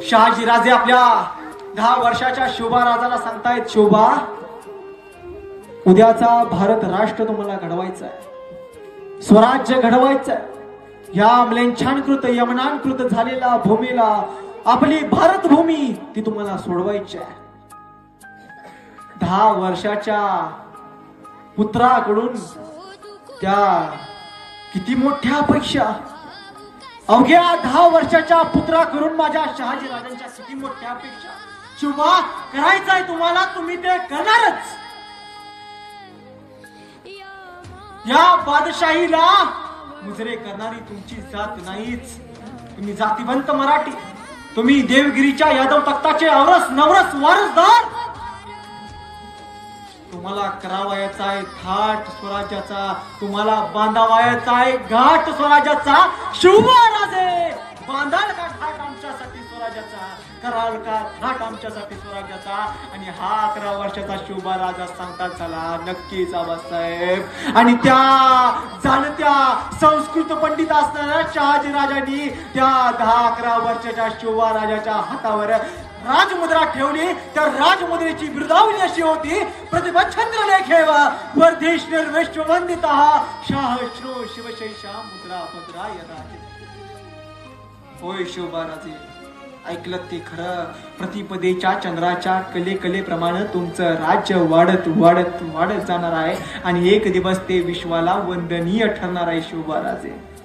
शहाजी राजे आपल्या दहा वर्षाच्या शोभा राजाला सांगतायत शोभा उद्याचा भारत राष्ट्र तुम्हाला घडवायचा आहे स्वराज्य घडवायचं आहे या म्लेच्छानकृत यमनांकृत झालेला भूमीला आपली भारत भूमी ती तुम्हाला सोडवायची आहे दहा वर्षाच्या पुत्राकडून त्या किती मोठ्या अपेक्षा अवघ्या दहा वर्षाच्या पुत्रा करून माझ्या शहाजी राजांच्या किती मोठ्या शिवा करायचंय तुम्हाला तुम्ही ते करणारच. या बादशाहीला मुजरे करणारी तुमची जात नाहीच. तुम्ही जातीवंत मराठी. तुम्ही देवगिरीच्या यादव तख्ताचे अवरस नवरस वारसदार. तुम्हाला करावायचा आहे थाट स्वराज्याचा. तुम्हाला बांधावायचा आहे घाट स्वराज्याचा. शिवबा बांधाल का थाट आमच्यासाठी स्वराज्याचा? कराल का थाट आमच्यासाठी स्वराज्याचा? आणि हा अकरा वर्षाचा शोभा राजा सांगतात चला नक्कीच आबासाहेब आणि त्या जाणत्या संस्कृत पंडित असणाऱ्या शहाजी राजांनी त्या दहा अकरा वर्षाच्या शोभा राजाच्या हातावर राजमुद्रा ठेवली. तर राजमुद्रेची बिरदावली अशी होती. प्रतिभा चंद्रलेखेव वर्धेश निर्वेश्ववंदित शाह श्रो शिवशैषा मुद्रा भद्राय यदा. होय शोभाराजे ऐकलं ते खरं. प्रतिपदेच्या चंद्राच्या कले कलेप्रमाणे तुमचं राज्य वाढत वाढत वाढत जाणार आहे. आणि एक दिवस ते विश्वाला वंदनीय ठरणार आहे शोभाराजे